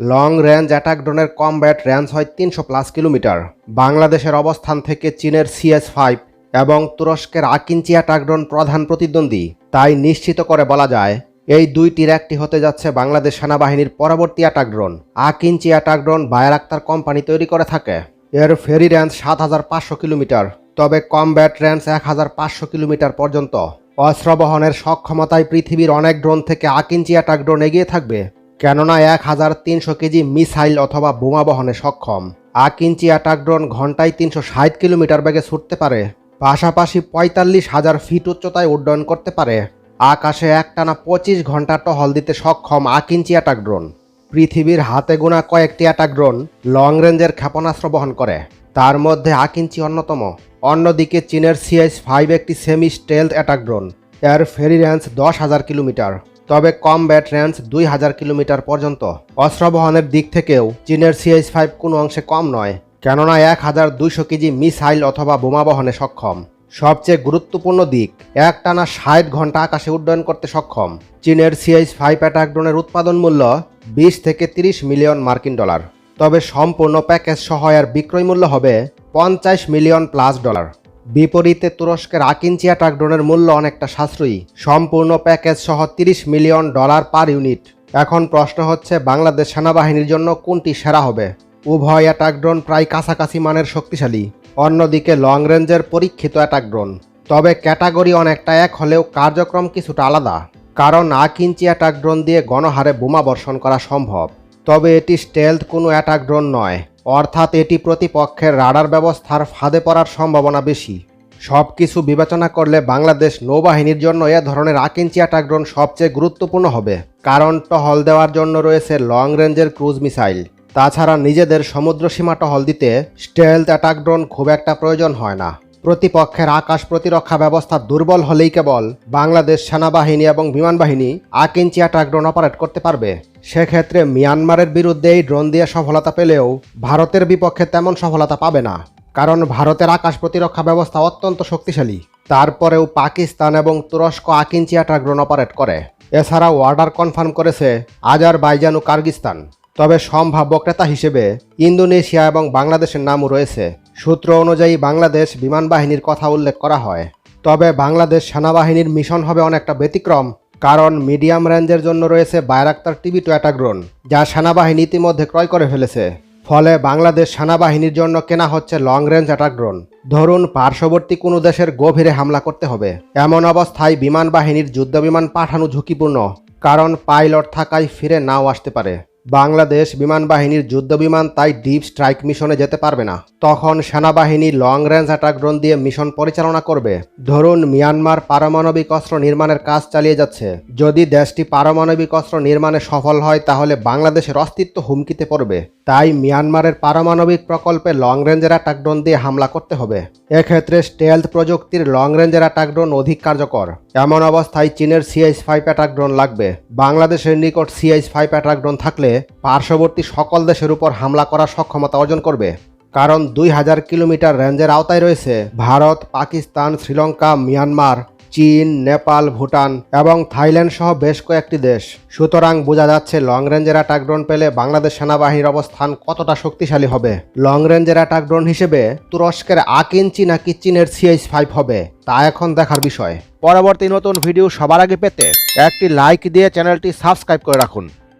Long range attack ড্রোনের combat range হয় তিনশো প্লাস কিলোমিটার। বাংলাদেশের অবস্থান থেকে চীনের সিএস ফাইভ এবং তুরস্কের আকিঞ্চি অ্যাটাক ড্রোন প্রধান প্রতিদ্বন্দ্বী। তাই নিশ্চিত করে বলা যায়, এই দুইটির একটি হতে যাচ্ছে বাংলাদেশ সেনাবাহিনীর পরবর্তী attack drone. Akinci attack drone Bayraktar company তৈরি করে থাকে। এর ফেরি রেঞ্জ সাত হাজার পাঁচশো কিলোমিটার, তবে কমব্যাট রেঞ্জ এক হাজার পাঁচশো কিলোমিটার পর্যন্ত। অস্ত্র বহনের সক্ষমতায় পৃথিবীর অনেক ড্রোন থেকে আকিঞ্চি অ্যাটাক ড্রোন এগিয়ে থাকবে। কেননা এক হাজার তিনশো কেজি মিসাইল অথবা বোমা বহনে সক্ষম। আকিঞ্চি অ্যাটাক ড্রোন ঘন্টায় তিনশো ষাট কিলোমিটার বেগে ছুটতে পারে। পাশাপাশি পঁয়তাল্লিশ হাজার ফিট উচ্চতায় উড্ডয়ন করতে পারে। আকাশে একটানা পঁচিশ ঘণ্টা টহল দিতে সক্ষম আকিঞ্চি অ্যাটাক ড্রোন। পৃথিবীর হাতে গোনা কয়েকটি অ্যাটাক ড্রোন লং রেঞ্জের ক্ষেপণাস্ত্র বহন করে। তার মধ্যে আকিঞ্চি অন্যতম। অন্যদিকে চীনের সিএস ফাইভ একটি সেমি স্টেলথ অ্যাটাক ড্রোন। এর ফেরি রেঞ্জ দশ হাজার কিলোমিটার। তবে কম ব্যাট রেঞ্জ দুই হাজার কিলোমিটার পর্যন্ত। অস্ত্র বহনের দিক থেকেও চীনের সিএস ফাইভ কোনো অংশে কম নয়, কেননা এক হাজার দুইশো কেজি মিসাইল অথবা বোমা বহনে সক্ষম। সবচেয়ে গুরুত্বপূর্ণ দিক একটানা ষাট ঘণ্টা আকাশে উড্ডয়ন করতে সক্ষম। চীনের সিএইচ ফাইভ অ্যাটাক ড্রোনের উৎপাদন মূল্য বিশ থেকে তিরিশ মিলিয়ন মার্কিন ডলার। তবে সম্পূর্ণ প্যাকেজ সহ এর বিক্রয় মূল্য হবে পঞ্চাশ মিলিয়ন প্লাস ডলার। বিপরীতে তুরস্কের আকিঞ্চি অ্যাটাক ড্রোনের মূল্য অনেকটা সাশ্রয়ী। সম্পূর্ণ প্যাকেজ সহ তিরিশ মিলিয়ন ডলার পার ইউনিট। এখন প্রশ্ন হচ্ছে, বাংলাদেশ সেনাবাহিনীর জন্য কোনটি সেরা হবে? উভয় অ্যাটাক ড্রোন প্রায় কাছাকাছি মানের শক্তিশালী। অন্যদিকে লং রেঞ্জের পরীক্ষিত অ্যাটাক ড্রোন। তবে ক্যাটাগরি অনেকটা এক হলেও কার্যক্রম কিছুটা আলাদা। কারণ আক ইঞ্চি অ্যাটাক ড্রোন দিয়ে গণহারে বোমা বর্ষণ করা সম্ভব। তবে এটি স্টেলথ কোনো অ্যাটাক ড্রোন নয়। অর্থাৎ এটি প্রতিপক্ষের রাডার ব্যবস্থার ফাঁদে পড়ার সম্ভাবনা বেশি। সব কিছু বিবেচনা করলে বাংলাদেশ নৌবাহিনীর জন্য এ ধরনের আকিঞ্চি অ্যাটাক ড্রোন সবচেয়ে গুরুত্বপূর্ণ হবে। কারণ টহল দেওয়ার জন্য রয়েছে লং রেঞ্জের ক্রুজ মিসাইল। তাছাড়া নিজেদের সমুদ্র সীমা টহল দিতে স্টেলথ অ্যাটাক ড্রোন খুব একটা প্রয়োজন হয় না। প্রতিপক্ষের আকাশ প্রতিরক্ষা ব্যবস্থা দুর্বল হলেই কেবল বাংলাদেশ সেনাবাহিনী এবং বিমান বাহিনী আকিঞ্চি অ্যাটাক ড্রোন অপারেট করতে পারবে। সেক্ষেত্রে মিয়ানমারের বিরুদ্ধে এই ড্রোন দিয়ে সফলতা পেলেও ভারতের বিপক্ষে তেমন সফলতা পাবে না। কারণ ভারতের আকাশ প্রতিরক্ষা ব্যবস্থা অত্যন্ত শক্তিশালী। তারপরেও পাকিস্তান এবং তুরস্ক আকিঞ্চি অ্যাটাক ড্রোন অপারেট করে। এছাড়াও অর্ডার কনফার্ম করেছে আজারবাইজান ও কার্গিস্তান। তবে সম্ভাব্য ক্রেতা হিসেবে ইন্দোনেশিয়া এবং বাংলাদেশের নামও রয়েছে। সূত্র অনুযায়ী বাংলাদেশ বিমান বাহিনীর কথা উল্লেখ করা হয়। তবে বাংলাদেশ সেনাবাহিনীর মিশন হবে অনেকটা ব্যতিক্রম। কারণ মিডিয়াম রেঞ্জের জন্য রয়েছে বায়রাক্তার টিভি টু অ্যাটাগ্রোন যা সেনাবাহিনী ইতিমধ্যে ক্রয় করে ফেলেছে। ফলে বাংলাদেশ সেনাবাহিনীর জন্য কেনা হচ্ছে লং রেঞ্জ অ্যাটাক ড্রোন ধরুন, পার্শ্ববর্তী কোনো দেশের গভীরে হামলা করতে হবে। এমন অবস্থায় বিমান বাহিনীর যুদ্ধ বিমান পাঠানো ঝুঁকিপূর্ণ, কারণ পাইলট থাকায় ফিরে নাও আসতে পারে। বাংলাদেশ বিমান বাহিনীর যুদ্ধ বিমান তাই ডিপ স্ট্রাইক মিশনে যেতে পারবে না। তখন সেনাবাহিনী লং রেঞ্জ অ্যাটাক ড্রোন দিয়ে মিশন পরিচালনা করবে। ধরুন, মিয়ানমার পারমাণবিক অস্ত্র নির্মাণের কাজ চালিয়ে যাচ্ছে। যদি দেশটি পারমাণবিক অস্ত্র নির্মাণে সফল হয়, তাহলে বাংলাদেশের অস্তিত্ব হুমকিতে পড়বে। তাই মিয়ানমারের পারমাণবিক প্রকল্পে লং রেঞ্জের অ্যাটাক ড্রোন দিয়ে হামলা করতে হবে। এক্ষেত্রে স্টেলথ প্রযুক্তির লং রেঞ্জের অ্যাটাক ড্রোন অধিক কার্যকর। এমন অবস্থায় চীনের সিএইচ ফাইভ অ্যাটাক ড্রোন লাগবে। বাংলাদেশের নিকট সিএইচ ফাইভ অ্যাটাক ড্রোন থাকলে পার্শ্ববর্তী সকল দেশের উপর হামলা করার সক্ষমতা অর্জন করবে। কারণ দুই হাজার কিলোমিটার রেঞ্জের আওতায় রয়েছে ভারত, পাকিস্তান, শ্রীলঙ্কা, মিয়ানমার, চীন, নেপাল, ভুটান এবং থাইল্যান্ড সহ বেশ কয়েকটি দেশ। সুতরাং বোঝা যাচ্ছে লং রেঞ্জের অ্যাটাক ড্রোন পেলে বাংলাদেশ সেনাবাহিনীর অবস্থান কতটা শক্তিশালী হবে। লং রেঞ্জের অ্যাটাক ড্রোন হিসেবে তুরস্কের আকিঞ্চি নাকি চীনের সিএইচ ফাইভ হবে, তা এখন দেখার বিষয়। পরবর্তী নতুন ভিডিও সবার আগে পেতে একটি লাইক দিয়ে চ্যানেলটি সাবস্ক্রাইব করে রাখুন।